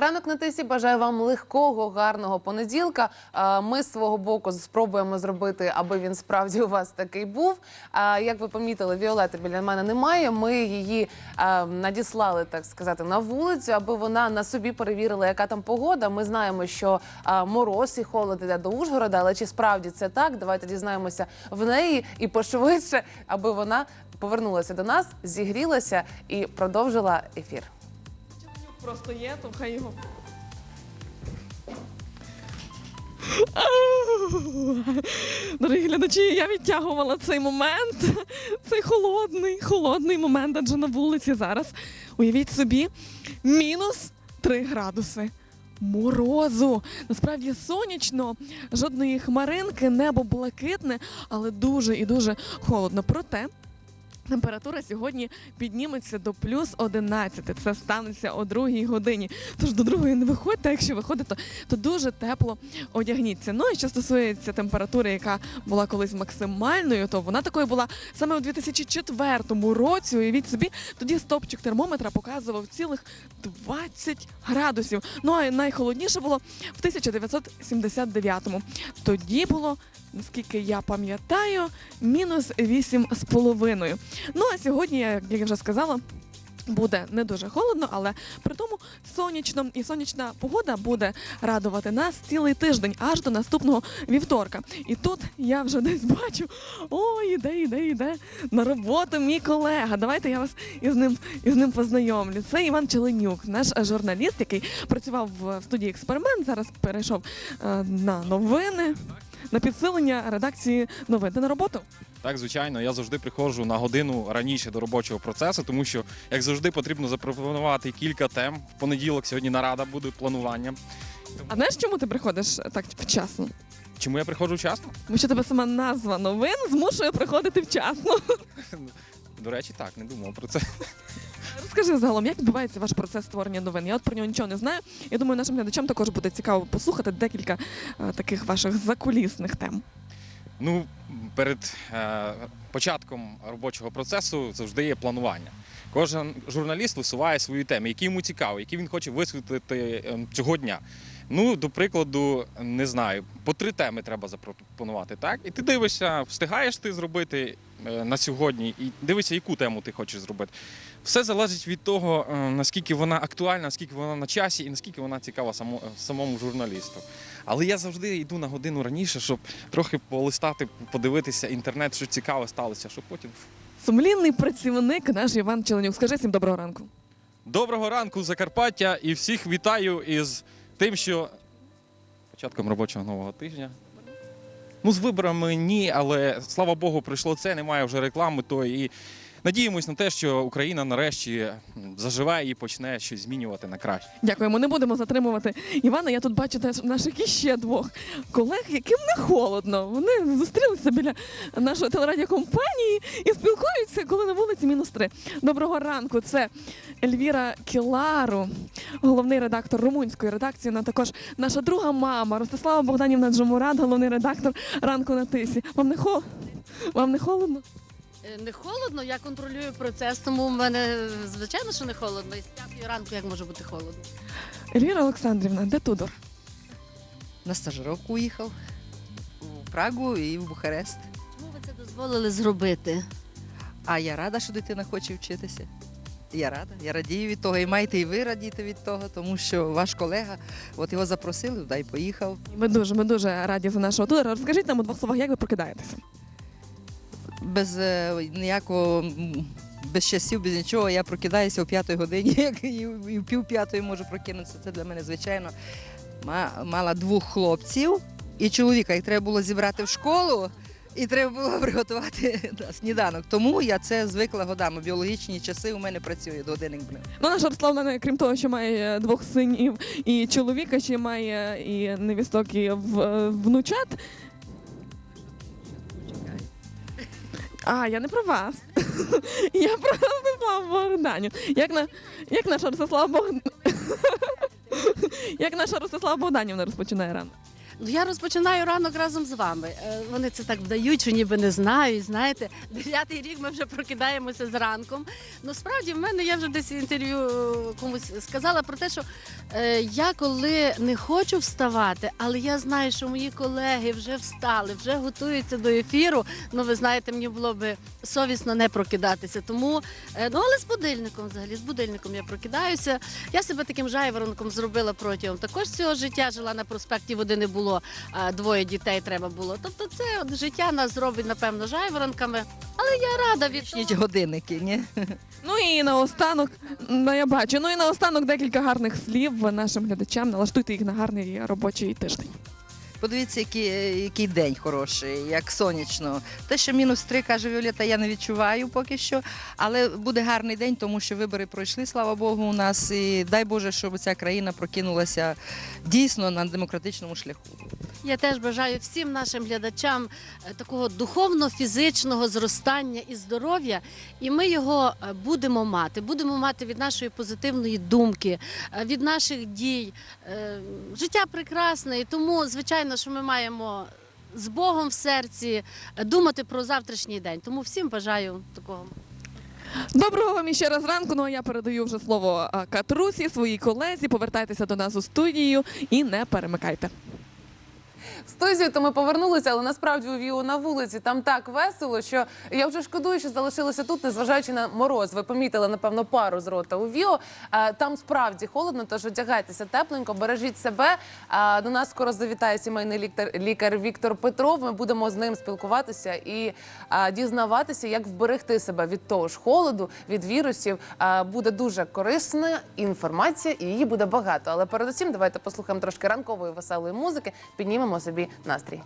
Ранок на тисі бажаю вам легкого, гарного понеділка. Ми з свого боку спробуємо зробити, аби він справді у вас такий був. Як ви помітили, Віолети біля мене немає. Ми її надіслали, так сказати, на вулицю, аби вона на собі перевірила, яка там погода. Ми знаємо, що мороз і холод іде до Ужгорода, але чи справді це так? Давайте дізнаємося в неї і пошвидше, аби вона повернулася до нас, зігрілася і продовжила ефір. Просто є, то хай його. Дорогі глядачі, я відтягувала цей момент, цей холодний, холодний момент, адже на вулиці зараз. Уявіть собі, мінус 3 градуси. Морозу. Насправді сонячно, жодної хмаринки, небо блакитне, але дуже і дуже холодно. Проте Температура сьогодні підніметься до плюс 11. Це станеться о другій годині. Тож до другої не виходьте. а Якщо виходите, то, дуже тепло одягніться. Ну і що стосується температури, яка була колись максимальною, то вона такою була саме у 2004 році. Уявіть собі, тоді стопчик термометра показував цілих 20 градусів. Ну а найхолодніше було в 1979-му. Тоді було, наскільки я пам'ятаю, мінус 8,5. Ну а сьогодні, як я вже сказала. Буде не дуже холодно, але при тому сонячно і сонячна погода буде радувати нас цілий тиждень аж до наступного вівторка. І тут я вже десь бачу: ой, іде, іде, іде на роботу мій колега. Давайте я вас із ним із ним познайомлю. Це Іван Челенюк, наш журналіст, який працював в студії експеримент. Зараз перейшов е, на новини, на підсилення редакції новин. Ти на роботу? Так, звичайно, я завжди приходжу на годину раніше до робочого процесу, тому що, як завжди, потрібно запропонувати кілька тем. В понеділок сьогодні нарада буде планування. А знаєш, чому ти приходиш так вчасно? Чому я приходжу вчасно? Тому що тебе сама назва новин змушує приходити вчасно. До речі, так, не думав про це. Розкажи загалом, як відбувається ваш процес створення новин? Я от про нього нічого не знаю. Я думаю, нашим глядачам також буде цікаво послухати декілька е, таких ваших закулісних тем. Ну, перед е, початком робочого процесу завжди є планування. Кожен журналіст висуває свої теми, які йому цікаві, які він хоче висвітлити е, цього дня. Ну, до прикладу, не знаю, по три теми треба запропонувати, так? І ти дивишся, встигаєш ти зробити е, на сьогодні, і дивишся, яку тему ти хочеш зробити. Все залежить від того, е, наскільки вона актуальна, наскільки вона на часі і наскільки вона цікава само- самому журналісту. Але я завжди йду на годину раніше, щоб трохи полистати, подивитися інтернет, що цікаве сталося, щоб потім. Сумлінний працівник наш Іван Челенюк. Скажи всім доброго ранку. Доброго ранку, Закарпаття, і всіх вітаю із тим, що початком робочого нового тижня. Ну, з виборами ні, але слава Богу, прийшло це, немає вже реклами тої. І надіємось на те, що Україна нарешті м, заживе і почне щось змінювати на краще. Дякуємо, не будемо затримувати Івана. Я тут бачу наших іще двох колег, яким не холодно. Вони зустрілися біля нашої телерадіокомпанії і спілкуються, коли на вулиці мінус три. Доброго ранку. Це Ельвіра Кілару, головний редактор румунської редакції. Вона також наша друга мама Ростислава Богданівна Джомурат, головний редактор ранку на тисі. Вам не хо... Вам не холодно? Е, Не холодно, я контролюю процес, тому в мене звичайно, що не холодно. І з п'ятої ранку як може бути холодно? Ельвіра Олександрівна, де Тудор? На стажировку їхав у Прагу і в Бухарест. Чому ви це дозволили зробити? А я рада, що дитина хоче вчитися. Я рада, я радію від того, і маєте і ви радіти від того, тому що ваш колега, от його запросили, дай поїхав. Ми дуже, ми дуже раді за нашого Тудора. Розкажіть нам у двох словах, як ви прокидаєтеся? Без е, ніякого без часів, без нічого. Я прокидаюся о п'ятій годині, як і, в пів п'ятої можу прокинутися. Це для мене звичайно. Ма- Мала двох хлопців і чоловіка. Їх треба було зібрати в школу. І треба було приготувати да, сніданок. Тому я це звикла годами. Біологічні часи у мене працює до годинник. Ну, наша Руслана, крім того, що має е, двох синів і чоловіка, ще має і невісток, і е, внучат. А, я не про вас. Я про Ростиславу Богданю. Як, на, як наша Ростислава Богдан... Як наша Ростислава Богданівна розпочинає ранок? Ну я розпочинаю ранок разом з вами. Е, Вони це так вдають, що ніби не знають. Знаєте, дев'ятий рік ми вже прокидаємося зранком. Ну справді в мене я вже десь інтерв'ю е, комусь сказала про те, що е, я коли не хочу вставати, але я знаю, що мої колеги вже встали, вже готуються до ефіру. Ну ви знаєте, мені було би совісно не прокидатися. Тому е, ну але з будильником взагалі з будильником я прокидаюся. Я себе таким жайворонком зробила протягом також цього життя. Жила на проспекті, води не було, а двоє дітей треба було. Тобто, це от життя нас зробить напевно жайворонками. Але я рада від годинники, ні? Ну і наостанок, ну я бачу, ну і наостанок декілька гарних слів нашим глядачам. Налаштуйте їх на гарний робочий тиждень. Подивіться, який, який день хороший, як сонячно. Те, що мінус три, каже Віолета, я не відчуваю поки що. Але буде гарний день, тому що вибори пройшли, слава Богу, у нас. І дай Боже, щоб ця країна прокинулася дійсно на демократичному шляху. Я теж бажаю всім нашим глядачам е, такого духовно-фізичного зростання і здоров'я, і ми його е, будемо мати. Будемо мати від нашої позитивної думки, е, від наших дій. Життя прекрасне, і тому, звичайно, що ми маємо з Богом в серці думати про завтрашній день. Тому всім бажаю такого. Доброго вам іще раз ранку. Ну а я передаю вже слово Катрусі, своїй колезі. Повертайтеся до нас у студію і не перемикайте. В студію то ми повернулися, але насправді у Віо на вулиці там так весело, що я вже шкодую, що залишилося тут, незважаючи на мороз. Ви помітили, напевно, пару з рота у Віо. Там справді холодно, тож одягайтеся тепленько, бережіть себе. До нас скоро завітає сімейний лікар, лікар Віктор Петров. Ми будемо з ним спілкуватися і дізнаватися, як вберегти себе від того ж холоду, від вірусів. Буде дуже корисна інформація, і її буде багато. Але передусім, давайте послухаємо трошки ранкової веселої музики, піднімемо собі настрій.